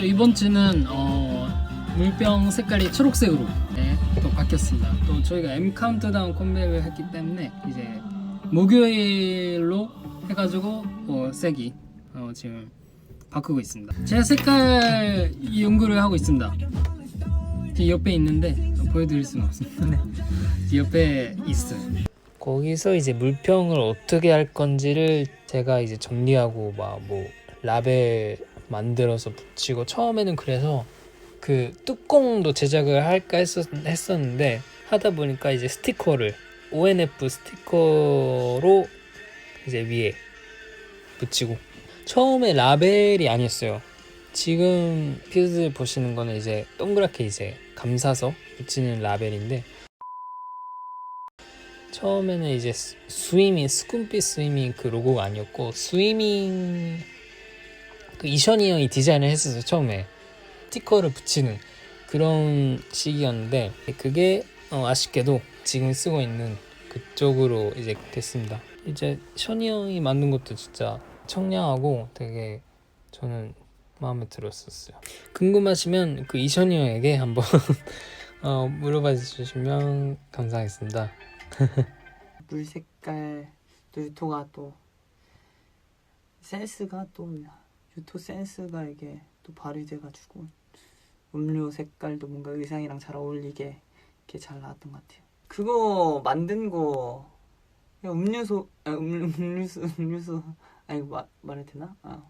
또 이번 주는 어, 물병 색깔이 초록색으로 네, 또 바뀌었습니다. 또 저희가 M 카운트다운 컴백을 했기 때문에 이제 목요일로 해가지고 어, 색이 어, 지금 바꾸고 있습니다. 제가 색깔 연구를 하고 있습니다. 이 옆에 있는데 보여드릴 수는 없습니다. 네. 이 옆에 있어요. 거기서 이제 물병을 어떻게 할 건지를 제가 이제 정리하고 막 뭐 라벨 만들어서 붙이고 처음에는 그래서 그 뚜껑도 제작을 할까 했었, 했었는데 하다 보니까 이제 스티커를 ONF 스티커로 이제 위에 붙이고 처음에 라벨이 아니었어요. 지금 피드 보시는 거는 이제 동그랗게 이제 감싸서 붙이는 라벨인데 처음에는 이제 스- 스위밍 스쿰피 스위밍 그 로고가 아니었고 스위밍 그 이션이 형이 디자인을 했었어요 처음에. 스티커를 붙이는 그런 시기였는데 그게 어, 아쉽게도 지금 쓰고 있는 그쪽으로 이제 됐습니다. 이제 션이 형이 만든 것도 진짜 청량하고 되게 저는 마음에 들었었어요. 궁금하시면 그 이션이 형에게 한번 어, 물어봐 주시면 감사하겠습니다. 물 색깔 또 유토가 또 센스가 또 유토 센스가 이게 또 발휘돼가지고 음료 색깔도 뭔가 의상이랑 잘 어울리게 이렇게 잘 나왔던 것 같아요. 그거 만든 거 음료수 아, 음, 음료수 음료수 아 이거 마, 말해도 되나? 아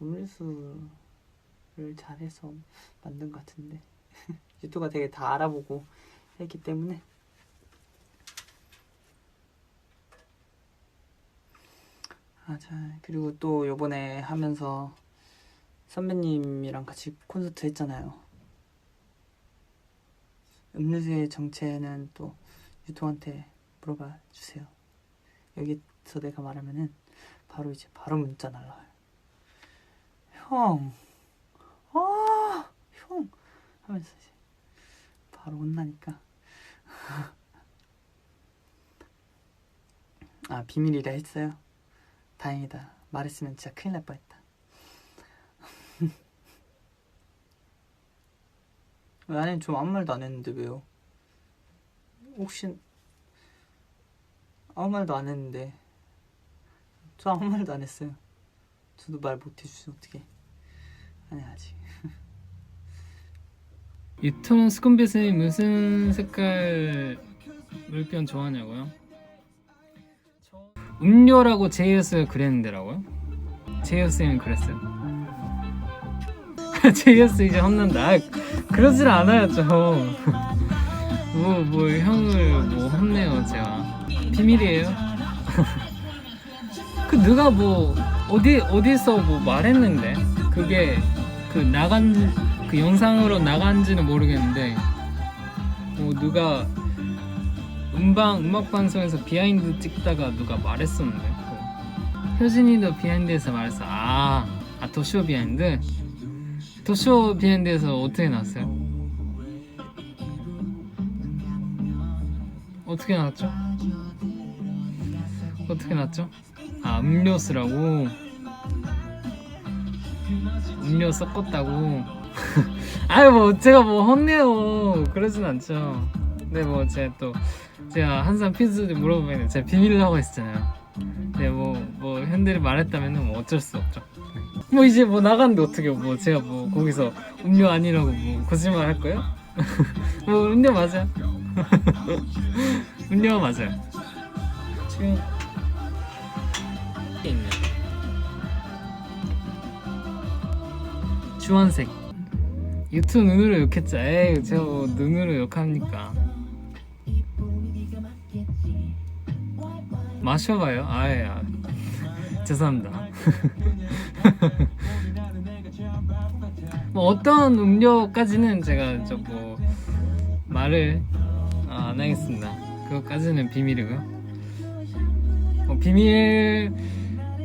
음료수를 잘해서 만든 것 같은데 유토가 되게 다 알아보고 했기 때문에 맞아. 그리고 또 요번에 하면서 선배님이랑 같이 콘서트 했잖아요. 음료수의 정체는 또 유통한테 물어봐 주세요. 여기서 내가 말하면은 바로 이제 바로 문자 날라와요. 형, 아, 형 하면서 이제 바로 혼나니까. 아 비밀이라 했어요. 다행이다. 말했으면 진짜 큰일 날 뻔했다. 왜 아니 좀 아무 말도 안 했는데 왜요? 혹시 아무 말도 안 했는데 저 아무 말도 안 했어요. 저도 말 못 해주시 어떻게? 아니 아직. 유토는 스콘빗이 무슨 색깔 물병 좋아하냐고요? 음료라고 제이어스가 그랬는데라고요? 제이어스는 그랬어요. 제이어스 이제 혼난다. 아, 그러질 않아요, 좀. 뭐, 뭐, 형을 뭐 혼내요, 제가. 비밀이에요. 그, 누가 뭐, 어디, 어디서 뭐 말했는데? 그게, 그, 나간, 그 영상으로 나간지는 모르겠는데, 뭐, 누가, 음방 음악 방송에서 비하인드 찍다가 누가 말했었는데 그 효진이도 비하인드에서 말했어 아, 아 도쇼 비하인드 도쇼 비하인드에서 어떻게 나왔어요? 어떻게 나왔죠? 어떻게 나왔죠? 아 음료수라고 음료 섞었다고 아유 뭐 제가 뭐 혼내요 그러진 않죠 근데 뭐 제가 또 제가 항상 피즈들 물어보면 제가 비밀을 하고 있었잖아요. 근데 뭐, 뭐, 현대를 말했다면 뭐 어쩔 수 없죠. 뭐 이제 뭐 나갔는데 어떻게 뭐 제가 뭐 거기서 음료 아니라고 뭐 거짓말 할 거예요? 뭐 음료 맞아요. 음료 맞아요. 지금 있네. 주황색. 유튜브 눈으로 욕했죠. 에이, 제가 뭐 눈으로 욕합니까? 마셔봐요. 아예 아, 죄송합니다. 뭐 어떤 음료까지는 제가 저 뭐 말을 아, 안 하겠습니다. 그것까지는 비밀이고요. 뭐 비밀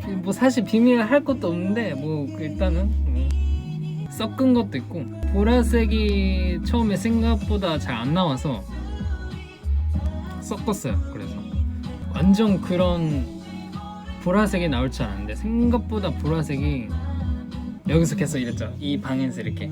비- 뭐 사실 비밀 할 것도 없는데 뭐 일단은 뭐 섞은 것도 있고 보라색이 처음에 생각보다 잘 안 나와서 섞었어요. 그래서 완전 그런 보라색이 나올 줄 알았는데 생각보다 보라색이 여기서 계속 이랬죠. 이 방에서 이렇게